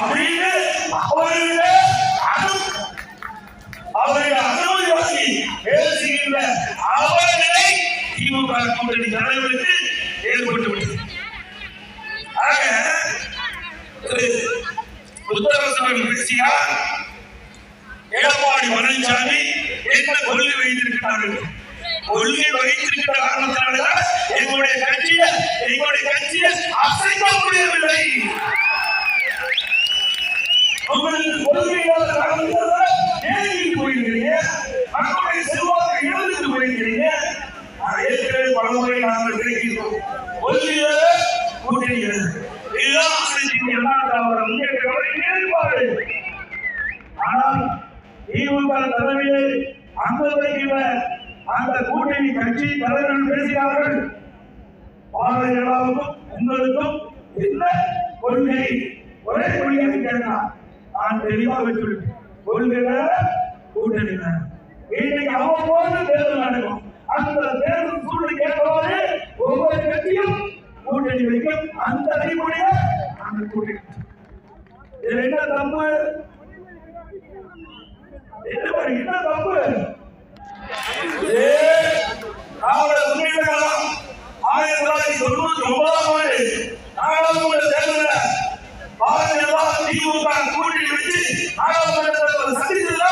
அப்படின்னு அவருடைய அவருடைய அனுமதி வாங்கி பேசுகின்ற அவர்களை திமுக கூட்டணி தலைவருக்கு ஏற்பட்டு விட்டது. ஆக திரு புத்தரசன் எடப்பாடி பழனிசாமி என்ன கொள்கை வைத்திருக்கிறார்கள்? கொள்கை வைத்திருக்கிற காரணத்தினால்தான் எங்களுடைய கட்சியை எங்களுடைய கட்சியை அசைக்க முடியவில்லை. உங்களுக்கு கொள்கையாளர் காரணத்தினால்தான் ஏழைக்கு போயிருக்கிறீங்க மக்களுடைய செல்வாக்கை இழந்துட்டு போயிருக்கிறீங்க ஏற்கனவே பலமுறை நாங்கள் கிடைக்கிறோம் கொள்கையாளர் கூட்டணிகள் இதுதான் அனைத்து அண்ணா திராவிட முன்னேற்ற ஆனால் திமுக தலைமையை அங்கீகரிக்கிற அந்த கூட்டணி கட்சி தலைவர்கள் பேசுகிறார்கள் பாரதிய உங்களுக்கும் என்ன கொள்கை? ஒரே கொள்கை கேட்கலாம் நான் தெளிவாக வச்சுள்ளேன் கொள்கை வேற கூட்டணி வேற இன்னைக்கு அவ்வப்போது தேர்தல் நடக்கும். அந்த தேர்தல் சூழ்நிலை ஏற்பவாறு ஒவ்வொரு கட்சியும் கூட்டணி வைக்கும். அந்த அறிவுடைய அந்த கூட்டணி இதுல என்ன தப்பு என்ன பாரு, என்ன தப்பு ஏ, திராவிட முன்னேற்ற கழகம் ஆயிரத்தி தொள்ளாயிரத்தி தொண்ணூத்தி ஒன்பதாம் ஆண்டு நாடாளுமன்ற தேர்தலில் பாரதிய ஜனதா திமுக கூட்டணி வச்சு நாடாளுமன்ற தேர்தலை சந்தித்ததுல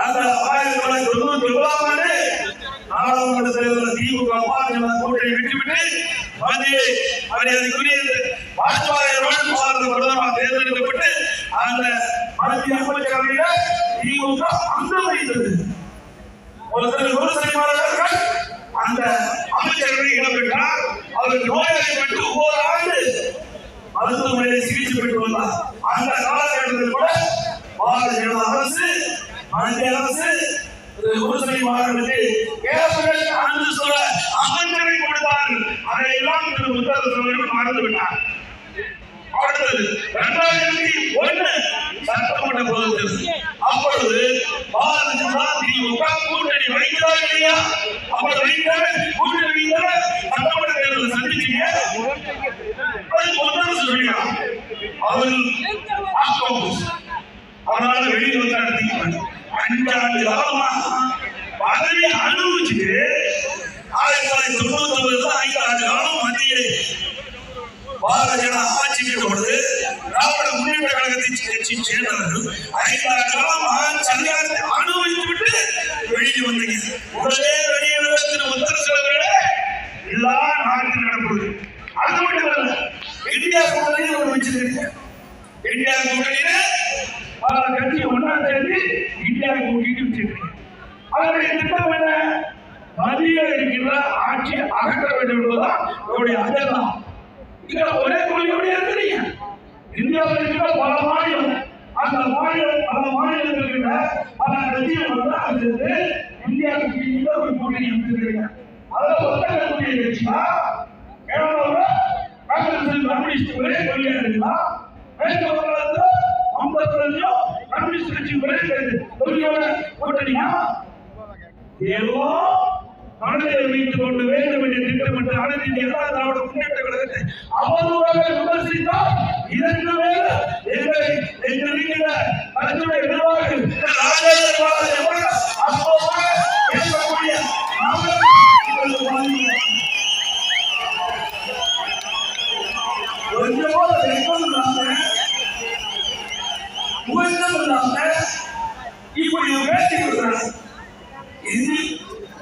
அந்த ஆயிரத்தி தொள்ளாயிரத்தி தொண்ணூத்தி ஒன்பதாம் ஆண்டு நாடாளுமன்ற தேர்தலில் திமுக பாரதிய கூட்டணி வெற்றிபெற்று மத்திய மரியாதைக்குரிய வாஜ்பாய் பாரத பிரதமராக தேர்ந்தெடுக்கப்பட்டு அந்த மத்திய அமைச்சரவையில திமுக அங்கம் வகித்தது ஒருத்தர் அந்த அமைச்சரவை இடம்பெற்றார். அவருக்கு பெற்று ஒவ்வொரு ஆண்டு மருத்துவமனையில் சிகிச்சை பெற்று வந்தார். அந்த காலகட்டத்தில் கூட பாரதிய அரசு மத்திய அரசு குருசனிமார்களுக்கு கேபினட் அனுமதி சொல்ல அமைச்சரை கொடுத்தார். அதையெல்லாம் திரு முத்தரசு மறந்து விட்டார் அடுத்தது இரண்டாயிரத்தி ஒண்ணு சட்டமன்ற அப்பொழுது பாரதிய ஜனதா திமுக கூட்டணி வைக்கிறா இல்லையா? அப்படி வைக்கிற கூட்டணி வைக்கிற சட்டமன்ற தேர்தலை சந்திச்சீங்க அது முதல்ல சொல்லுங்க ஆக்கோஸ் அவரால் வெளியில் வந்து நடத்திக்கிறாங்க அஞ்சாண்டு காலமா பதவி அனுபவிச்சுட்டு ஆயிரத்தி தொள்ளாயிரத்தி தொண்ணூத்தி ஒன்பதுல ஐந்தாண்டு காலம் மத்தியிலே பாரதிய ஜனதா ஆட்சி பொழுது திராவிட முன்னேற்ற கழகத்தை கட்சி சேர்ந்தவர்கள் ஐந்தாறு காலமா சந்தியாரத்தை அனுபவித்து விட்டு வெளியே வந்தீங்க. உடனே வெளியே வந்த திரு முத்திர செலவர்களே எல்லா நாட்டில் நடப்பது. அது மட்டும் இல்ல இந்தியா கூட்டணி ஒன்று வச்சிருக்கீங்க இந்தியா கூட்டணியில பல கட்சி ஒன்னா சேர்ந்து இந்தியா கூட்டணி வச்சிருக்கீங்க அதனுடைய திட்டம் என்ன? மத்தியில் இருக்கின்ற ஆட்சி அகற்ற வேண்டும் என்பதுதான் உங்களுடைய அஜெண்டா. இதுல ஒரே கொள்கையோட இருக்கிறீங்க. இந்தியாவில் இருக்கிற பல மாநிலம் அந்த மாநிலம் பல மாநிலத்தில் இருக்கிற பல கட்சிகள் வந்து அங்கிருந்து இந்தியாவுக்கு ஒரு கூட்டணி அமைச்சிருக்கிறீங்க அதுல ஒத்த கூட்டணி கட்சியா கேரளாவில் காங்கிரஸ் கம்யூனிஸ்ட் ஒரே கொள்கையா இருக்குதா? மேற்கு வங்கத்தில் ஐம்பத்தி கம்யூனிஸ்ட் கட்சி ஒரே கொள்கையோட கூட்டணியா? ஏதோ மனதில் வைத்துக் கொண்டு வேண்டும் என்று திட்டமிட்டு அனைத்து எல்லா திராவிட முன்னேற்ற கழகத்தை அவதூறாக விமர்சித்தால் இதற்கு மேல எங்களை எங்கள் வீட்டில் அரசுடைய நிர்வாகிகள் அப்போ பாலாஜி அவர்கள் அப்போவாக பேசக்கூடிய நாங்கள் இப்பொழுது வாழ்கிறோம். கொஞ்சம் கூட வெட்கம் இல்லாம, உயர்ந்தம் இல்லாம, இப்படி ஒரு பேட்டி கொடுக்குறாங்க இது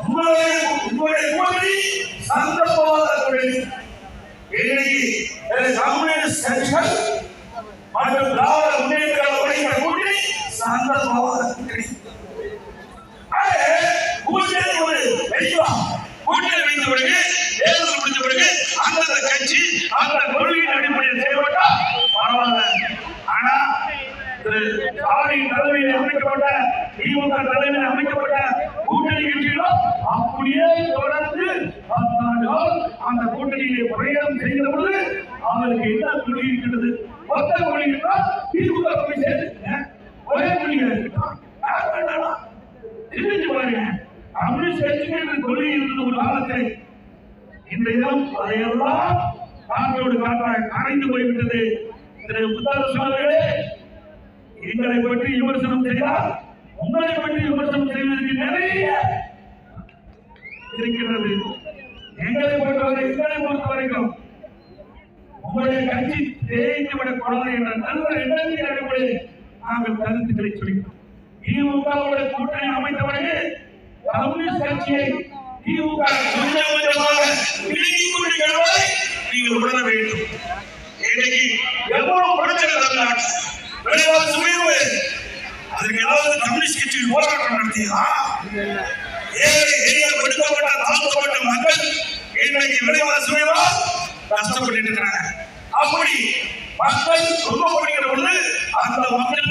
உங்களுடைய உங்களுடைய கூட்டணி சந்தர்ப்பவாத கூட்டணி இன்னைக்கு அஹ், கம்யூனிஸ்ட் கட்சிகள் மற்றும் திராவிட முன்னேற்ற கழகத்தின் கூட்டணி சந்தர்ப்பவாத கூட்டணி ஆக, கூட்டணி ஒரு வைக்கலாம் கூட்டணி வைத்த பிறகு தேர்தல் பிறகு அந்தந்த கட்சி அந்த கொள்கையின் அடிப்படையில் செயல்பட்டா பரவாயில்ல. ஆனா திரு ஸ்டாலின் தலைமையில் அமைக்கப்பட்ட திமுக தலைமையில் அமைக்கப்பட்ட கூட்டணி கட்சிகளும் அப்படியே தொடர்ந்து பத்தாண்டு அந்த கூட்டணியிலே பிரயாணம் செய்கிற பொழுது அவருக்கு என்ன கொள்கை இருக்கிறது? மொத்த கொள்கை என்றால் திமுக போய் சேர்த்துங்க ஒரே கொள்கை இருக்கட்டும் பாருங்க. கம்யூனிஸ்ட் கட்சிகள் கொள்கை இருந்தது ஒரு காலத்தில். இன்றைக்கும் அதையெல்லாம் காற்றோடு காற்றாக கரைந்து போய்விட்டது. திரு முத்தரசு எங்களை பற்றி விமர்சனம் செய்தால் உங்களை பற்றி விமர்சனம் செய்வதற்கு நிறைய இருக்கிறது. எங்களை பொறுத்தவரை எங்களை பொறுத்த வரைக்கும் உங்களுடைய கட்சி தேய்ந்து விடக்கூடாது என்ற நல்ல எண்ணத்தின் அடிப்படையில் நாங்கள் கருத்துக்களை சொல்கிறோம். திமுகவுடைய கூட்டணி அமைத்தவர்கள் கம்யூனிஸ்ட் கட்சியை திமுக கொஞ்சம் கொஞ்சமாக விலகிக் கொண்டிருக்கிறதை நீங்கள் உணர வேண்டும் இன்னைக்கு எவ்வளவு பிரச்சனை தமிழ்நாட்டில் விலைவாசி உயர்வு அதுக்கு ஏதாவது கம்யூனிஸ்ட் கட்சியில் போராட்டம் நடத்தியதா ஏழை எளிய ஒடுக்கப்பட்ட தாழ்த்தப்பட்ட மக்கள் இன்னைக்கு விலைவாசி உயர்வால் கஷ்டப்பட்டு இருக்கிறாங்க அப்படி மக்கள் துன்பப்படுகிற பொழுது அந்த மக்கள்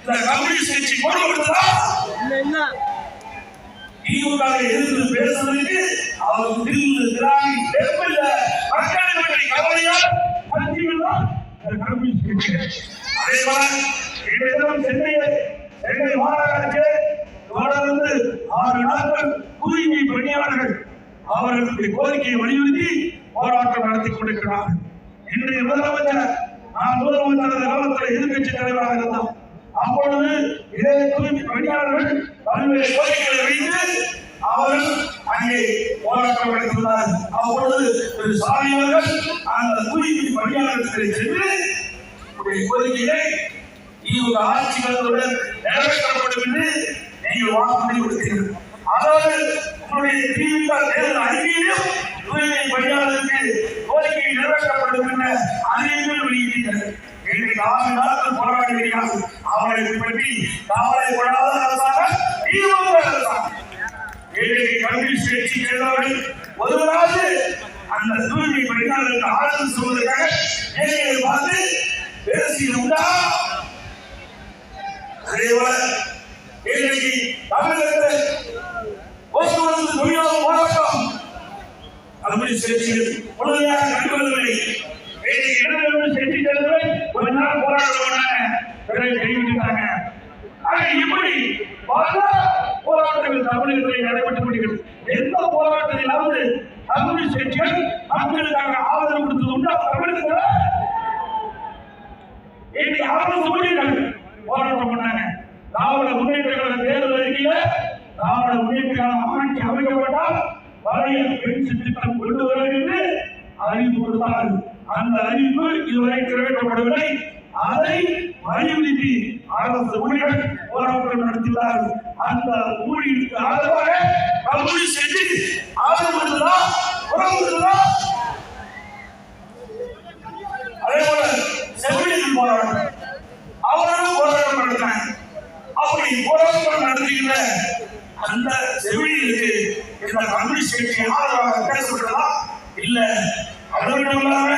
இந்த கம்யூனிஸ்ட் கட்சி குரல் கொடுத்ததா திமுக எதிர்த்து பேசுவதற்கு அவர் தில்லு திராணி தேவையில்ல மக்களை பற்றி கவலையால் அதே மாதிரி சென்னையை சென்னை மாநகராட்சி தொடர்ந்து ஆறு நாட்கள் தூய்மை பணியாளர்கள் அவர்களுடைய கோரிக்கையை வலியுறுத்தி போராட்டம் நடத்தி கொண்டிருக்கிறார்கள். இன்றைய முதலமைச்சர் நான் முதலமைச்சர் காலத்தில் எதிர்கட்சி தலைவராக இருந்தார் அப்பொழுது இதே தூய்மை பணியாளர்கள் பல்வேறு கோரிக்கைகளை வைத்து அவர்கள் அங்கே போராட்டம் நடத்தினார். அப்பொழுது ஒரு சாமியவர்கள் அந்த தூய்மை பணியாளர்களை சென்று உங்களுடைய கோரிக்கையை திமுக ஆட்சி காலத்துடன் நிறைவேற்றப்படும் என்று நீங்கள் வாக்குறுதி கொடுத்தீர்கள். அதாவது உங்களுடைய திமுக தேர்தல் அறிக்கையிலும் தூய்மை பணியாளருக்கு கோரிக்கை நிறைவேற்றப்படும் என்ற அறிவிப்பில் வெளியிட்டீர்கள். இன்றைக்கு ஆறு நாட்கள் போராடுகிறீர்கள். அவர்களை பற்றி கவலைப்படாத அரசாங்கம் திமுக அரசாங்கம் இன்றைக்கு கம்யூனிஸ்ட் கட்சி சேர்ந்தவர்கள் ஒருவராவது அந்த தூய்மை பணியாளருக்கு ஆறுதல் சொல்வதற்காக நேர்களை பார்த்து பேசியது உண்டா? அதேபோல இன்றைக்கு தமிழகத்தில் போக்குவரத்து தொழிலாளர் போராட்டம் கம்யூனிஸ்ட் கட்சிகள் முழுமையாக நடைபெறவில்லை. இன்றைக்கு இடங்களும் செட்டி செல்வதை கொஞ்ச நாள் போராட்டம் பண்ணாங்க பிறகு கைவிட்டுட்டாங்க ஆக இப்படி பல போராட்டங்கள் தமிழகத்தில் நடைபெற்று கொண்டிருக்கிறது? எந்த போராட்டத்திலாவது தமிழ் கட்சிகள் மக்களுக்காக ஆதரவு கொடுத்தது உண்டா? தமிழகத்தில் இனி அரசு ஊழியர்கள் போராட்டம் பண்ணாங்க. திராவிட முன்னேற்ற கழக தேர்தல் அறிக்கையில திராவிட முன்னேற்ற கழகம் ஆட்சி அமைக்கப்பட்டால் பழைய பென்ஷன் திட்டம் கொண்டு வர என்று அறிவிப்பு கொடுத்தார்கள். அந்த அறிவிப்பு இதுவரை நிறைவேற்றப்படவில்லை. அதை வலியுறுத்தி அரசு ஊழியர்கள் போராட்டம் நடத்தினார். அந்த ஊழியருக்கு ஆதரவாக கம்யூனிஸ்ட் செஞ்சு ஆதரவு கொடுத்ததா உறவு கொடுத்ததா அதே போல செவிலியர் போராட்டம். அவர்களும் போராட்டம் நடத்தினாங்க அப்படி போராட்டம் நடத்துகின்ற அந்த செவிலியருக்கு இந்த கம்யூனிஸ்ட் கட்சி ஆதரவாக பேசப்பட்டதா? இல்லை. அது மட்டும் இல்லாம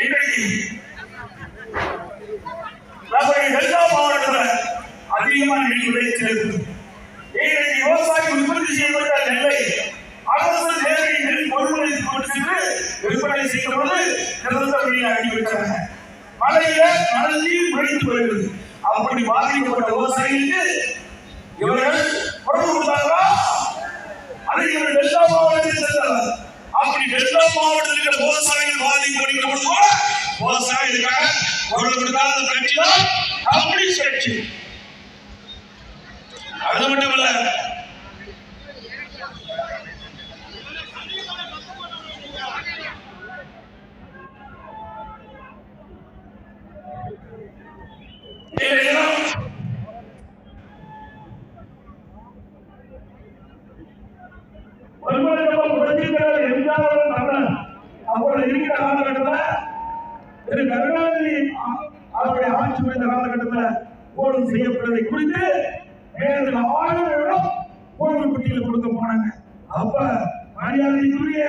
இன்றைக்கு நம்முடைய டெல்டா மாவட்டத்தில் அதிகமான நெல் விளைச்சல் ஏழை இன்றைக்கு உற்பத்தி செய்யப்பட்ட நெல்லை அரசு நேரடி நெல் கொள்முதல் கொண்டு சென்று விற்பனை செய்யும் போது சிறந்த வெளியே அடிவிட்டாங்க வைக்கிறாங்க மழையில நனைஞ்சி உழைத்து வருகிறது அப்படி பாதிக்கப்பட்ட விவசாயிகளுக்கு இவர்கள் குரல் கொடுத்தாங்களா? அதை இவர் டெல்டா மாவட்டத்தில் சென்றார் அப்படி டெல்டா மாவட்டத்தில் இருக்கிற விவசாயிகள் பாதிக்கப்படுகிற பொழுது கூட விவசாயிகளுக்காக குரல் கொடுக்காத கட்சி தான் கம்யூனிஸ்ட் கட்சி மட்டும் இல்ல இன்றைய தினம் ஒருவருக்கொருவர் புரட்சித்தலைவர் எம்ஜிஆர் அவர்கள் தமிழன் அப்பொழுது இருக்கிற காலகட்டத்தில் திரு கருணாநிதி அ- அவருடைய ஆட்சி புரிந்த காலகட்டத்தில் ஊழல் செய்யப்பட்டதை குறித்து மேலும் ஆயிரம் இடம் ஊழல் கொடுக்க போனாங்க. அப்ப மரியாதைக்குரிய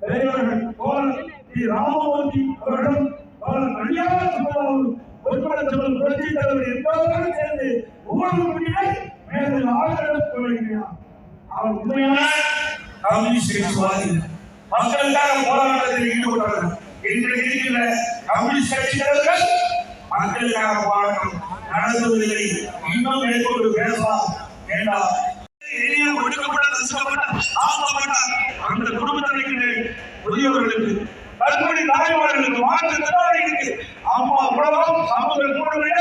பெரியவர்கள் தோழர் ஸ்ரீ ராமமூர்த்தி அவர்களும் தோழர் மரியாதை சுந்தரம் உட்பட சொல்லும் புரட்சி தலைவர் என்பவர்களும் சேர்ந்து ஊழல் குட்டியை மேலும் ஆயிரம் கொள்கிறார் அவர் உண்மையான கம்யூனிஸ்ட் மக்களுக்காக போராட்டத்தில் ஈடுபட்டவர் இன்றைக்கு இருக்கிற கம்யூனிஸ்ட் மக்களுக்காக போராட்டம் நடத்துவதில்லை. இன்னும் மேற்கொண்டு பேசலாம். வேண்டாம் எளிய ஒடுக்கப்பட்ட நசுக்கப்பட்ட தாழ்த்தப்பட்ட அந்த குடும்பத்தினருக்கு முதியவர்களுக்கு கற்பனை தாய்மார்களுக்கு மாற்றுத்திறனாளிகளுக்கு அம்மா உலகம் சமூக கூடுதல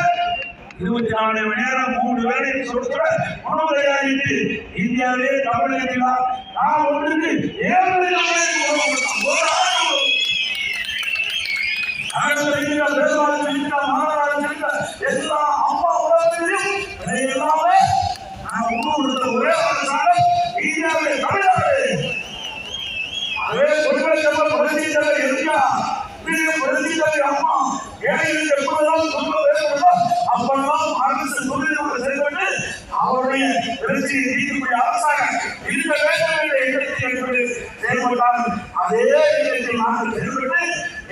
இருபத்தி நாலு மணி நேரம் மூணு வேலை சொல்ற உணவு தயாரித்து இந்தியாவிலே தமிழகத்தில் நான் ஒன்றுக்கு ஏழு ஒரு ஆண்டு நகரத்தில் இருக்கிற இருக்கிற எல்லா அம்மா உலகத்திலையும் எல்லாமே நான் கொடுத்த ஒரே தமிழ்நாடு. அதே பொதுமக்கள் செல்வ புரட்சி தலைவர் இருக்கா புரட்சி தலைவர் அம்மா ஏழைகளுக்கு எப்பொழுதெல்லாம் துன்பம் ஏற்படுதோ அப்பெல்லாம் அரசு தொழில்நுட்ப செயல்பட்டு அவருடைய புரட்சியை நீக்கக்கூடிய அரசாங்கம் இருக்க வேண்டும் என்ற எண்ணத்தில் என்பது செயல்பட்டால் அதே எண்ணத்தில் நாங்கள் செயல்பட்டு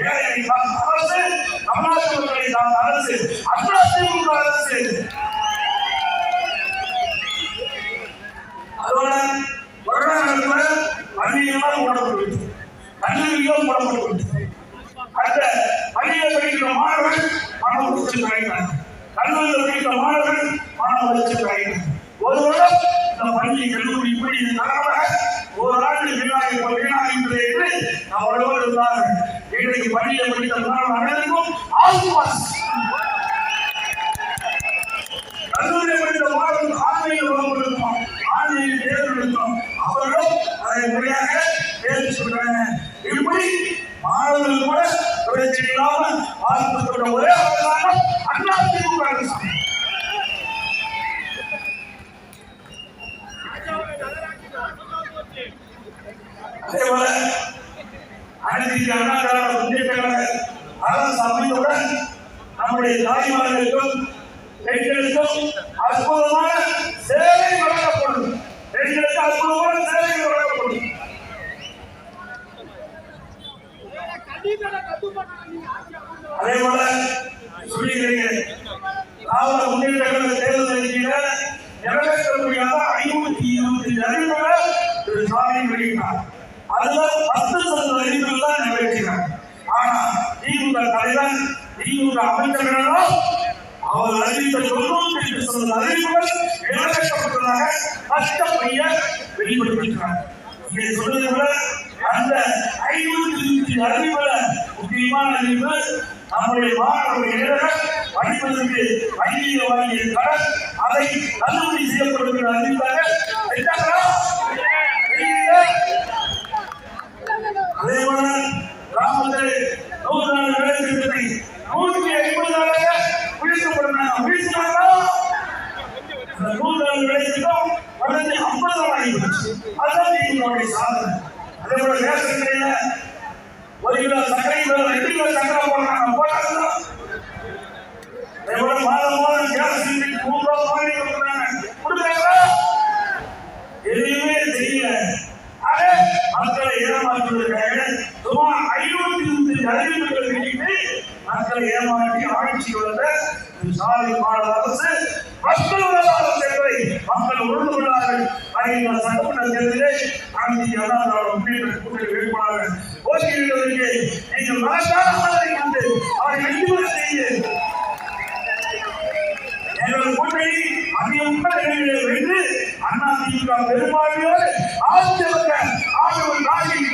ஏழை தான் அரசு தமிழ்நாட்டு மக்களை தான் அரசு அண்ணா திமுக அரசு அதோட கொரோனா நேரத்துல பள்ளியெல்லாம் மூடப்பட்டு கல்லூரியும் மூடப்பட்டு அந்த படிக்கிற மாணவர்கள் பணம் கொடுத்து கல்லூரியில் படிக்கிற மாணவர்கள் பணம் கொடுத்து ஒரு வருடம் இந்த பள்ளி கல்லூரி இப்படி தரமாக ஒரு ஆண்டு வீணாகி வீணாகி என்று அவரோடு இருந்தார்கள். இன்றைக்கு பள்ளியில் படித்த மாணவர்கள் அனைவருக்கும் ஆசுவாஸ் கல்லூரி படித்த மாணவர்கள் ஆன்மீக உடம்பு இருக்கும் ஆன்மீக தேர்வு இருக்கும் அவர்களும் அதை முறையாக தேர்வு சொல்றாங்க இப்படி மாணவர்கள் கூட பிரச்சனை இல்லாம பாதிக்கப்பட்ட ஒரே அண்ணா திமுக அதே போல அனைத்து அண்ணா திராவிட முன்னேற்ற அரசு அமைந்தவுடன் நம்முடைய தாய்மார்கள் அதே போல சொல்லிக்கிறீங்க திராவிட முன்னேற்ற கழக தேர்தல் அறிக்கையில நிறைவேற்ற முடியாத ஐநூத்தி இருபத்தி அறிவுகளை திரு சாமி வெளியிட்டார். அதுல பத்து சதவீத அறிவுகள் தான் நிறைவேற்றினார் ஆனா திமுக தலைவர் திமுக அமைச்சர்களோ அவர் அறிவித்த தொண்ணூத்தி எட்டு சதவீத அறிவுகள் நிறைவேற்றப்பட்டதாக கஷ்டப்பைய வெளிப்படுத்தினார் இங்கே விட அந்த ஐநூத்தி இருபத்தி முக்கியமான அறிவு நம்முடைய மாணவர்கள் இளைஞர்கள் படிப்பதற்கு வங்கியில் வாங்கிய கடன் அதை தள்ளுபடி செய்யப்படும் என்று அதே போல கிராமத்தில் நூறு நாள் வேலை திட்டத்தை நூற்றி ஐம்பது நாளாக உயர்த்தப்படும் உயர்த்தினாங்களா அந்த நூறு நாள் வேலை திட்டம் உடனே ஐம்பது நாள் ஆகிடுச்சு அதுதான் எங்களுடைய சாதனை அதே போல ரேஷன் ஒரு கிலோ சர்க்கரை ரெண்டு கிலோ போடுறாங்க போட்டாங்களா அதே போல மாதம் மாதம் கேஸ் சிலிண்டர் நூறு வாங்கி கொடுக்குறாங்க கொடுக்குறாங்களா எதுவுமே தெரியல ஆக மக்களை ஏமாற்றுவதற்காக சுமார் ஐநூத்தி இருபத்தி அறிவிப்புகள் வெளியிட்டு மக்களை ஏமாற்றி ஆட்சி வந்த திரு சாலை மாநில அரசு மக்கள் அரசு என்பதை மக்கள் உணர்ந்து கொண்டார்கள் வருகின்ற சட்டமன்ற தேர்தலே அனைத்து அண்ணா முன்னேற்ற கூட்டணி வேட்பாளர் போட்டியிடுவதற்கு நீங்கள் மனசாரத்தை கொண்டு அவரை வெற்றி செய்ய எங்கள் கூட்டணி அதிகமான இடங்களில் வைத்து அண்ணா திமுக பெரும்பான்மையோடு ஆட்சி அமைக்க ஆண்டவர் நாட்டின்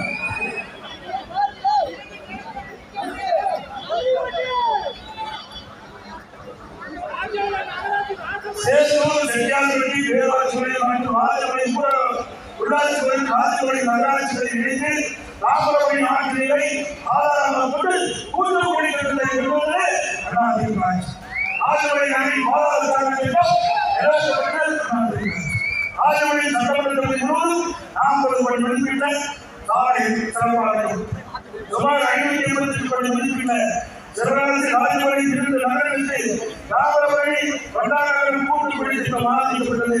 கோடி மதிப்பிட்ட சிவகாசி ராஜமணி இருந்து நகரத்தில் ராமரமணி வண்டாரங்கள் கூட்டு பிடித்த ஆரம்பிக்கப்பட்டது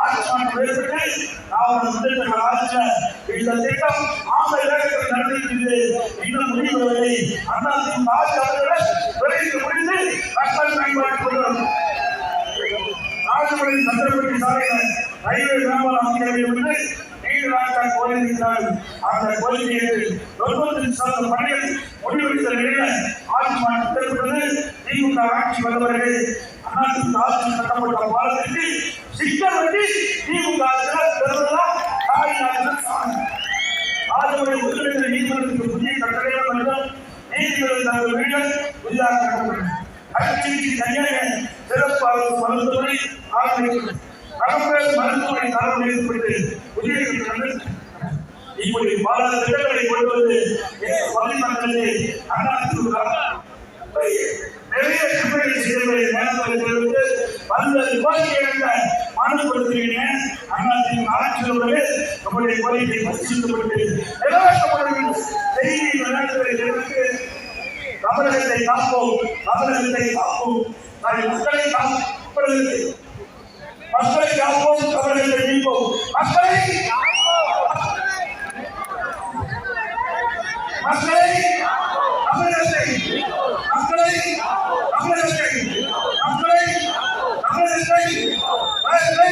ஆட்சி ஏற்பட்டு நாவல் முன்னேற்ற ஆட்சிய இந்த திட்டம் ஆந்த வேகத்தில் நடந்திருக்கிறது இன்னும் முடிவதில்லை. அண்ணா திமுக ஆட்சி அவர்களை விரைந்து முடிந்து மக்கள் சாலையில் ரயில்வே வியாபார அமைச்சரவை கீழாக நீண்ட அந்த கோரிக்கையை தொண்ணூத்தி சதவீத பணிகள் முடிவெடுத்த நிலையில ஆட்சி மாற்றப்பட்டது திமுக ஆட்சி வந்தவர்கள் அதிமுக ஆட்சி கட்டப்பட்ட பாலத்திற்கு சிக்கல் வட்டி திமுக ஆதரவை ஒருங்கிணைந்த நீதிமன்றத்துக்கு புதிய கட்டளைகள் மற்றும் நீதிபதி தங்கள் வீடுகள் புதிதாக கட்டப்பட்டன அரசியலுக்கு தனியாக சிறப்பாக மருத்துவரை ஆரம்பிக்கிறது கடம்புகள் மருத்துவமனை தரம் ஏற்பட்டு புதிய இப்படி பல திட்டங்களை கொண்டு வந்து பள்ளிமக்களிலே அதிமுக நிறைய திட்டங்களை செய்வதை நேரத்தில் தெரிவித்து வந்த கோரிக்கைகளை மனு கொடுத்திருக்கீங்க அதிமுக ஆட்சியோடு நம்முடைய கோரிக்கை பரிசீலிக்கப்பட்டு நிறைவேற்றப்பட வேண்டும் செய்தி நேரத்தில் தமிழகத்தை காப்போம். தமிழகத்தை காப்போம். மக்களை காப்பதில்லை மக்களை காப்போம் தமிழகத்தை மீட்போம் மக்களை மக்களை தமிழகத்தை மக்களை தமிழகத்தை மக்களை தமிழகத்தை மக்களை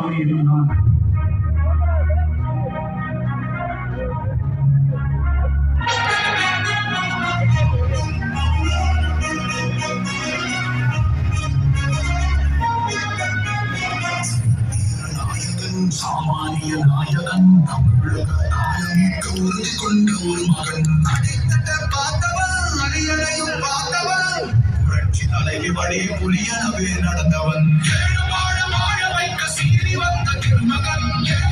பழனிசாமி என்னும் நான் சாமானிய நாயகன் தமிழக தாயமிக்க உறுதி கொண்ட ஒரு மகன் பார்த்தவன் அடியனையும் பார்த்தவன் புரட்சி தலைவி வழி புலியனவே நடந்தவன். வந்த